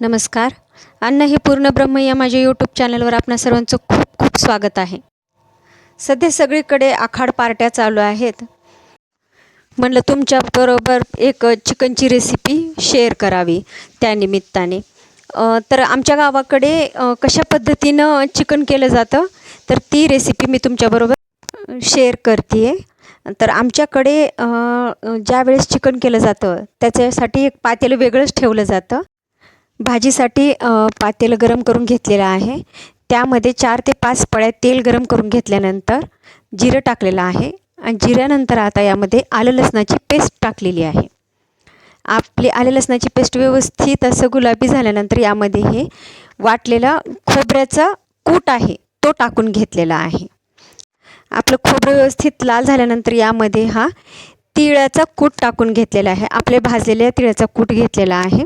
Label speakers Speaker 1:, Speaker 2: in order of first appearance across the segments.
Speaker 1: नमस्कार. अन्न हे पूर्ण ब्रह्म या माझ्या यूट्यूब चॅनलवर आपणा सर्वांचं खूप खूप स्वागत आहे. सध्या सगळीकडे आखाड पार्ट्या चालू आहेत. म्हणलं तुमच्याबरोबर एक चिकनची रेसिपी शेअर करावी त्यानिमित्ताने तर आमच्या गावाकडे कशा पद्धतीनं चिकन केलं जातं तर ती रेसिपी मी तुमच्याबरोबर शेअर करते आहे तर आमच्याकडे ज्यावेळेस चिकन केलं जातं त्याच्यासाठी एक पातेलं वेगळंच ठेवलं जातं. भाजीसाठी पातेलं गरम करून घेतलेलं आहे. त्यामध्ये चार ते पाच पळ्या तेल गरम करून घेतल्यानंतर जिरं टाकलेलं आहे आणि जिऱ्यानंतर आता यामध्ये आलं लसणाची पेस्ट टाकलेली आहे. आपली आलं लसणाची पेस्ट व्यवस्थित असं गुलाबी झाल्यानंतर यामध्ये हे वाटलेला खोबऱ्याचा कूट आहे तो टाकून घेतलेला आहे. आपलं खोबरं व्यवस्थित लाल झाल्यानंतर यामध्ये हा तिळाचा कूट टाकून घेतलेला आहे. आपले भाजलेल्या तिळाचा कूट घेतलेला आहे.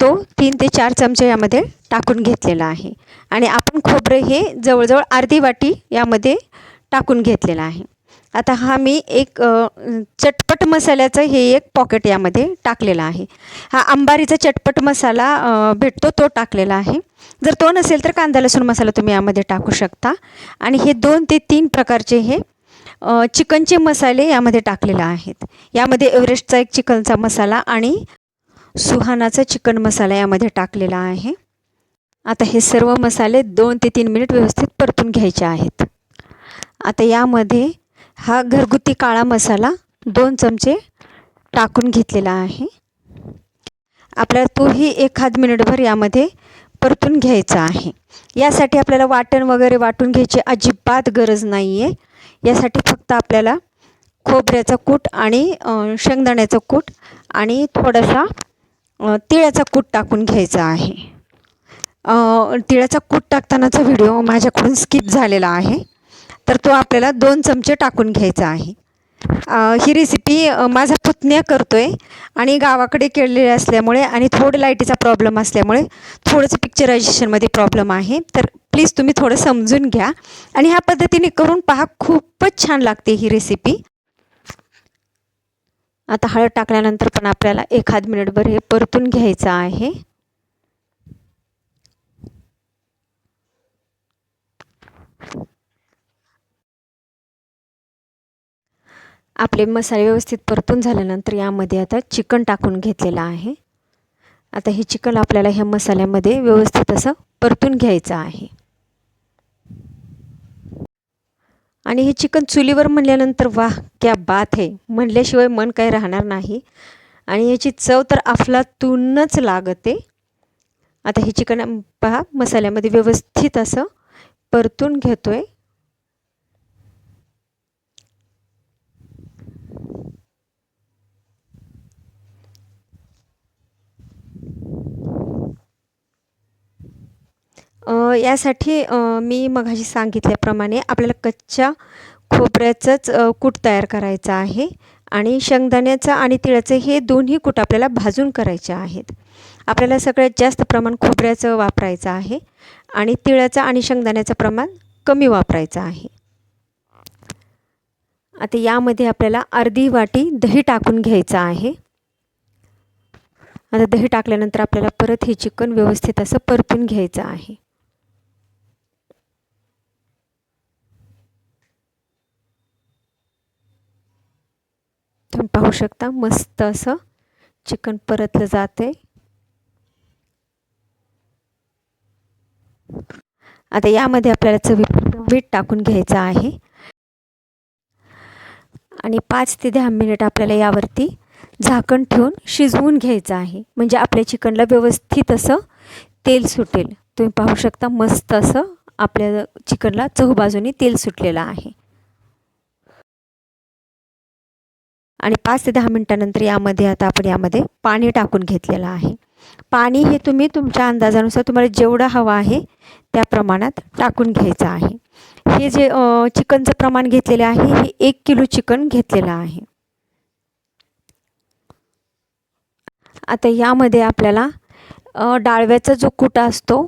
Speaker 1: तो तीन ते चार चमचे यामध्ये टाकून घेतलेला आहे. आणि आपण खोबरं हे जवळजवळ अर्धी वाटी यामध्ये टाकून घेतलेलं आहे. आता हा मी एक चटपट मसाल्याचं हे एक पॉकेट यामध्ये टाकलेला आहे. हा अंबारीचा चटपट मसाला भेटतो तो टाकलेला आहे. जर तो नसेल तर कांदा लसूण मसाला तुम्ही यामध्ये टाकू शकता. आणि हे दोन ते तीन प्रकारचे हे चिकनचे मसाले यामध्ये टाकलेले आहेत. यामध्ये एव्हरेस्टचा एक चिकनचा मसाला आणि सुहानाचा चिकन मसाला यामध्ये टाकलेला आहे. आता हे सर्व मसाले दोन ते तीन मिनिट व्यवस्थित परतून घ्यायचे आहेत. आता यामध्ये हा घरगुती काळा मसाला दोन चमचे टाकून घेतलेला आहे. आपल्याला तोही एखाद मिनिटभर यामध्ये परतून घ्यायचा आहे. यासाठी आपल्याला वाटण वगैरे वाटून घ्यायची अजिबात गरज नाही आहे यासाठी फक्त आपल्याला खोबऱ्याचा कूट आणि शेंगदाण्याचा शेंगदाण्याचं कूट आणि थोडासा तिळाचा कूट टाकून घ्यायचा आहे. तिळाचा कूट टाकतानाचा व्हिडिओ माझ्याकडून स्किप झालेला आहे. तर तो आपल्याला दोन चमचे टाकून घ्यायचा आहे. ही रेसिपी माझा पुतण्या करतो आहे आणि गावाकडे केलेली असल्यामुळे आणि थोडं लाईटीचा प्रॉब्लेम असल्यामुळे थोडंसं पिक्चरायझेशनमध्ये प्रॉब्लेम आहे. तर प्लीज तुम्ही थोडं समजून घ्या. आणि ह्या पद्धतीने करून पहा खूपच छान लागते ही रेसिपी आता हळद टाकल्यानंतर पण आपल्याला एखाद मिनिटभर हे परतून घ्यायचं आहे. आपले मसाले व्यवस्थित परतून झाल्यानंतर यामध्ये आता चिकन टाकून घेतलेलं आहे. आता हे चिकन आपल्याला ह्या मसाल्यामध्ये व्यवस्थित असं परतून घ्यायचं आहे. आणि हे चिकन चुलीवर म्हणल्यानंतर वाह क्या बात आहे म्हणल्याशिवाय मन काही राहणार नाही. आणि ह्याची चव तर अफलातूनच लागते. आता हे चिकन पहा मसाल्यामध्ये व्यवस्थित असं परतून घेतो आहे यासाठी मी मघाशी सांगितल्याप्रमाणे आपल्याला कच्च्या खोबऱ्याचंच कूट तयार करायचं आहे आणि शेंगदाण्याचं आणि तिळाचं हे दोन्ही कूट आपल्याला भाजून करायचे आहेत. आपल्याला सगळ्यात जास्त प्रमाण खोबऱ्याचं वापरायचं आहे आणि तिळाचं आणि शेंगदाण्याचं प्रमाण कमी वापरायचं आहे. आता यामध्ये आपल्याला अर्धी वाटी दही टाकून घ्यायचं आहे. आता दही टाकल्यानंतर आपल्याला परत हे चिकन व्यवस्थित असं परतून घ्यायचं आहे. तुम्ही पाहू शकता मस्त असं चिकन परतलं जाते आता यामध्ये आपल्याला चवी मीठ टाकून घ्यायचं आहे. आणि पाच ते दहा मिनिट आपल्याला यावरती झाकण ठेवून शिजवून घ्यायचं आहे. म्हणजे आपल्या चिकनला व्यवस्थित असं तेल सुटेल. तुम्ही पाहू शकता मस्त असं आपल्या चिकनला चहूबाजूनी तेल सुटलेलं आहे. आणि पाच ते दहा मिनटानंतर यामध्ये आता आपण यामध्ये पाणी टाकून घेतलेलं आहे. पाणी हे तुम्ही तुमच्या अंदाजानुसार तुम्हाला जेवढं हवं आहे त्या प्रमाणात टाकून घ्यायचं आहे. हे जे चिकनचं प्रमाण घेतलेलं आहे हे एक किलो चिकन घेतलेलं आहे. आता यामध्ये आपल्याला डाळव्याचा जो कुटा असतो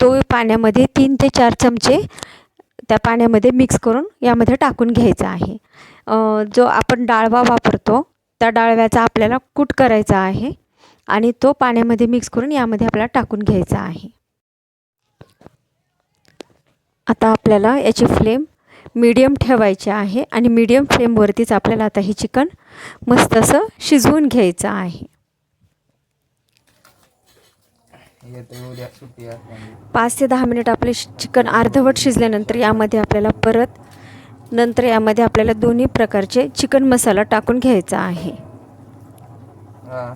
Speaker 1: तो पाण्यामध्ये तीन ते चार चमचे त्या पाण्यामध्ये मिक्स करून यामध्ये टाकून घ्यायचा आहे. जो आपण डाळवा वापरतो त्या डाळव्याचा आपल्याला कूट करायचा आहे आणि तो पाण्यामध्ये मिक्स करून यामध्ये आपल्याला टाकून घ्यायचा आहे. आता आपल्याला याची फ्लेम मीडियम ठेवायची आहे आणि मीडियम फ्लेमवरतीच आपल्याला आता हे चिकन मस्त असं शिजवून घ्यायचं आहे. पाच ते दहा मिनिट आपले चिकन अर्धवट शिजल्यानंतर यामध्ये आपल्याला परत नंतर यामध्ये आपल्याला दोन्ही प्रकारचे चिकन मसाला टाकून घ्यायचा आहे.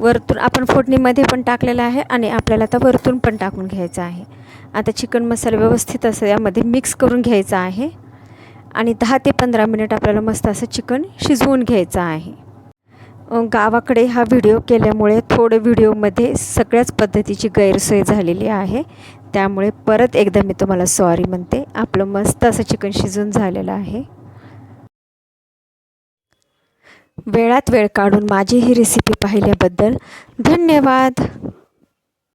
Speaker 1: वरतून आपण फोडणीमध्ये पण टाकलेला आहे आणि आपल्याला आता वरतून पण टाकून घ्यायचं आहे. आता चिकन मसाला व्यवस्थित असं यामध्ये मिक्स करून घ्यायचा आहे. आणि दहा ते पंधरा मिनिट आपल्याला मस्त असं चिकन शिजवून घ्यायचं आहे. गावाकडे हा व्हिडिओ केल्यामुळे थोडे व्हिडिओमध्ये सगळ्याच पद्धतीची गैरसोय झालेली आहे. त्यामुळे परत एकदा मी तुम्हाला सॉरी म्हणते. आपलं मस्त असं चिकन शिजून झालेलं आहे. वेळात वेळ काढून माझी ही रेसिपी पाहिल्याबद्दल धन्यवाद.